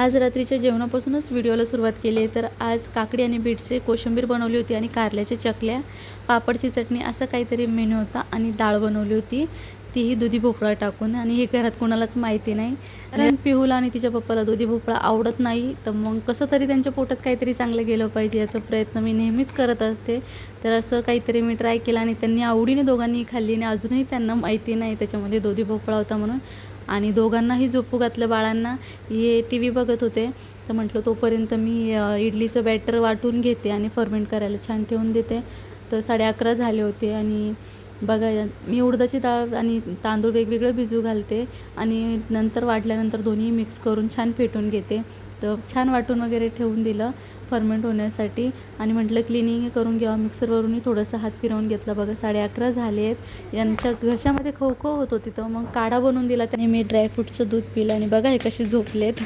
आज रात्रीच्या जेवणापासूनच व्हिडिओला सुरुवात केली आहे. तर आज काकडी आणि बीटचे कोशिंबीर बनवली होती आणि कारल्याच्या चकल्या पापडची चटणी असा काहीतरी मेनू होता आणि डाळ बनवली होती. तीही दुधी भोपळा टाकून आणि हे घरात कोणालाच माहिती नाही. कारण पिहूला आणि तिच्या पप्पाला दुधी भोपळा आवडत नाही तर मग कसं तरी त्यांच्या पोटात काहीतरी चांगलं गेलं पाहिजे याचा प्रयत्न मी नेहमीच करत असते. तर असं काहीतरी मी ट्राय केलं आणि त्यांनी आवडीने दोघांनी खाल्ली आणि अजूनही त्यांना माहिती नाही त्याच्यामध्ये दुधी भोपळा होता म्हणून. आणि दोघांनाही झोपू घातलं बाळांना. हे टी व्ही बघत होते. तर म्हटलं तोपर्यंत मी इडलीचं बॅटर वाटून घेते आणि फर्मेंट करायला छान ठेवून देते. तर साडे अकरा झाले होते आणि बघा मी उडदाची डाळ आणि तांदूळ वेगवेगळं भिजू घालते आणि नंतर वाटल्यानंतर दोन्ही मिक्स करून छान फेटून घेते. तर छान वाटून वगैरे ठेवून दिलं फर्मेंट होण्यासाठी. आणि म्हटलं क्लिनिंग करून घ्यावं. मिक्सरवरूनही थोडंसं हात फिरवून घेतला. बघा साडे अकरा झाले आहेत यांच्या घशामध्ये खो खो होत होती तर मग काढा बनवून दिला त्याने. मी ड्रायफ्रूटचं दूध पिलं आणि बघा हे कसे झोपलेत.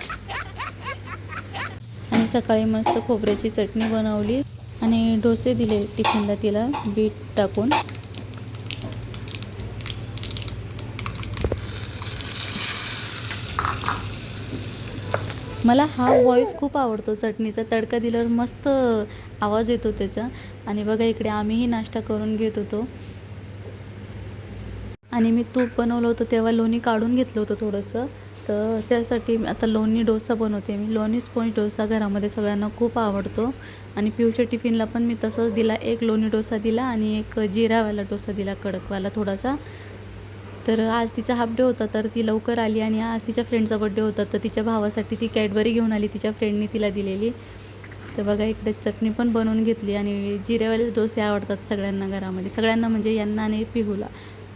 आणि सकाळी मस्त खोबऱ्याची चटणी बनवली. आणि डोसे दिले टिफिनला तिला बीट टाकून. मला हा व्हॉईस खूप आवडतो चटणीचा. तडका दिल्यावर मस्त आवाज येतो त्याचा. आणि बघा इकडे आम्हीही नाश्ता करून घेत होतो. आणि मी तूप बनवलं होतं तेव्हा लोणी काढून घेतलं होतं थोडंसं. तर त्यासाठी आता लोणी डोसा बनवते मी. लोणी स्पॉन्ज डोसा घरामध्ये सगळ्यांना खूप आवडतो. आणि पिऊच्या टिफिनला पण मी तसंच दिला. एक लोणी डोसा दिला आणि एक जिरावाला डोसा दिला कडकवाला थोडासा. तर आज तिचा हाफ डे होता तर ती लवकर आली आणि आज तिच्या फ्रेंडचा बड्डे होता तर तिच्या भावासाठी ती कॅडबरी घेऊन आली तिच्या फ्रेंडने तिला दिलेली. तर बघा इकडे चटणी पण बनवून घेतली आणि जिरेवाले डोसे आवडतात सगळ्यांना घरामध्ये. सगळ्यांना म्हणजे यांना आणि पिहूला.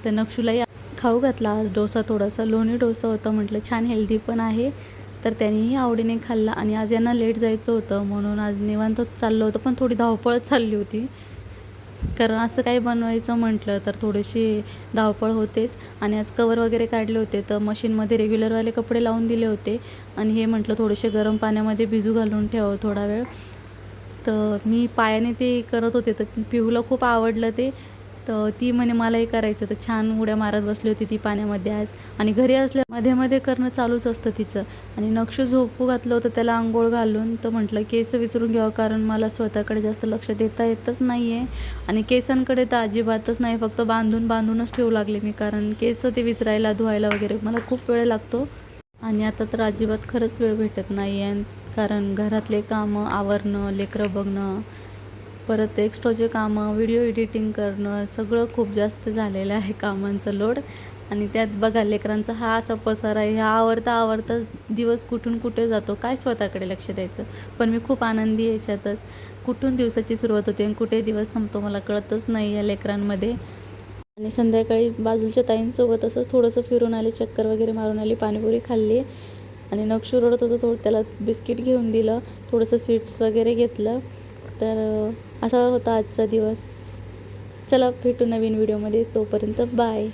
तर नक्षूलाही खाऊ घातला आज डोसा थोडासा. लोणी डोसा होता म्हटलं छान हेल्दी पण आहे. तर त्यांनीही आवडीने खाल्ला आणि आज यांना लेट जायचं होतं म्हणून आज निवांत चाललं होतं पण थोडी धावपळच चालली होती. कारण असं काही बनवायचं म्हटलं तर थोडीशी धावपळ होतेच. आणि आज कवर वगैरे काढले होते तर मशीनमध्ये रेग्युलरवाले कपडे लावून दिले होते. आणि हे म्हटलं थोडेसे गरम पाण्यामध्ये भिजू घालून ठेवावं थोडा वेळ. तर मी पायाने ते करत होते. तर पिहूला खूप आवडलं ते. तर ती म्हणे मलाही करायचं तर छान उड्या मारत बसली होती ती पाण्यामध्ये आज. आणि घरी असल्या मध्ये मध्ये करणं चालूच असतं तिचं. आणि नक्ष झोपू घातलं होतं त्याला आंघोळ घालून. तर म्हटलं केस विचारून घ्यावं कारण मला स्वतःकडे जास्त लक्ष देता येतच नाही आहे आणि केसांकडे तर अजिबातच नाही फक्त बांधून बांधूनच ठेवू लागले मी कारण केस ते विचरायला धुवायला वगैरे मला खूप वेळ लागतो. आणि आता तर अजिबात खरंच वेळ भेटत नाही आहे कारण घरातले कामं आवरणं लेकरं बघणं परत एक्स्ट्राचे कामं व्हिडिओ एडिटिंग करणं सगळं खूप जास्त झालेलं आहे कामांचं लोड आणि त्यात बघा लेकरांचा हा असा पसारा आहे हा आवडता आवडता दिवस कुठून कुठे जातो काय स्वतःकडे लक्ष द्यायचं? पण मी खूप आनंदी आहे याच्यातच. कुठून दिवसाची सुरुवात होते आणि कुठे दिवस संपतो मला कळतच नाही या लेकरांमध्ये. आणि संध्याकाळी बाजूच्या ताईंसोबत असंच थोडंसं फिरून आले चक्कर वगैरे मारून आली पाणीपुरी खाल्ली. आणि नक्षू रडत होतं थोडं त्याला बिस्किट घेऊन दिलं थोडंसं स्वीट्स वगैरे घेतलं. तर असा होता आजचा दिवस. चला भेटू नवीन व्हिडिओमध्ये. तोपर्यंत बाय.